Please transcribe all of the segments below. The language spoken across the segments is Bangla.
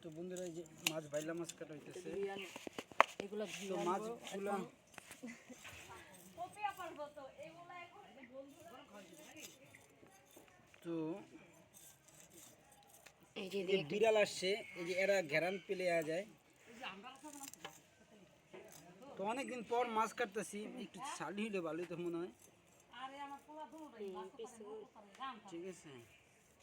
তো বন্ধুরা এই যে মাছ বাইলা মাছ কাটা হইতেছে। তো মাছগুলো তো যে বিড়াল আসছে এই যে এরা ঘেরান পেলে আ যায়। তো অনেকদিন পর মাছ কাটতেছি একটু শালি হলে ভালোই তো মনে হয়। ঠিক আছে।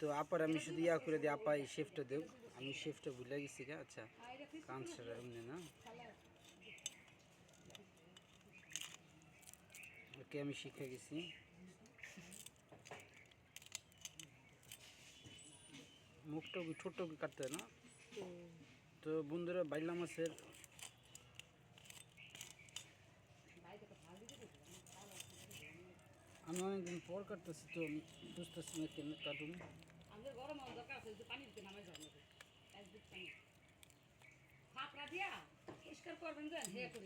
তো আপার আমি শুধু ইয়া করে দিই আপা এই শেফটা দেব আমি শেফটা ভুলে গেছি গা আচ্ছা। কাঁচটা এমনি না। ওকে, আমি শিখে গেছি। মুখটা ছোট্ট কাটতে না? তো বন্ধুরা, বাইলা মাছের আমি অনেকদিন পর কাটতেছি তো বুঝতেছি না কেন কাটুন। আমাদের গরম হওয়ার দরকার আছে যে পানি দিতে নামাই যাবে এক দিক পানি। ফাঁকড়া দিয়া পরিষ্কার করবেন যে, হে করে।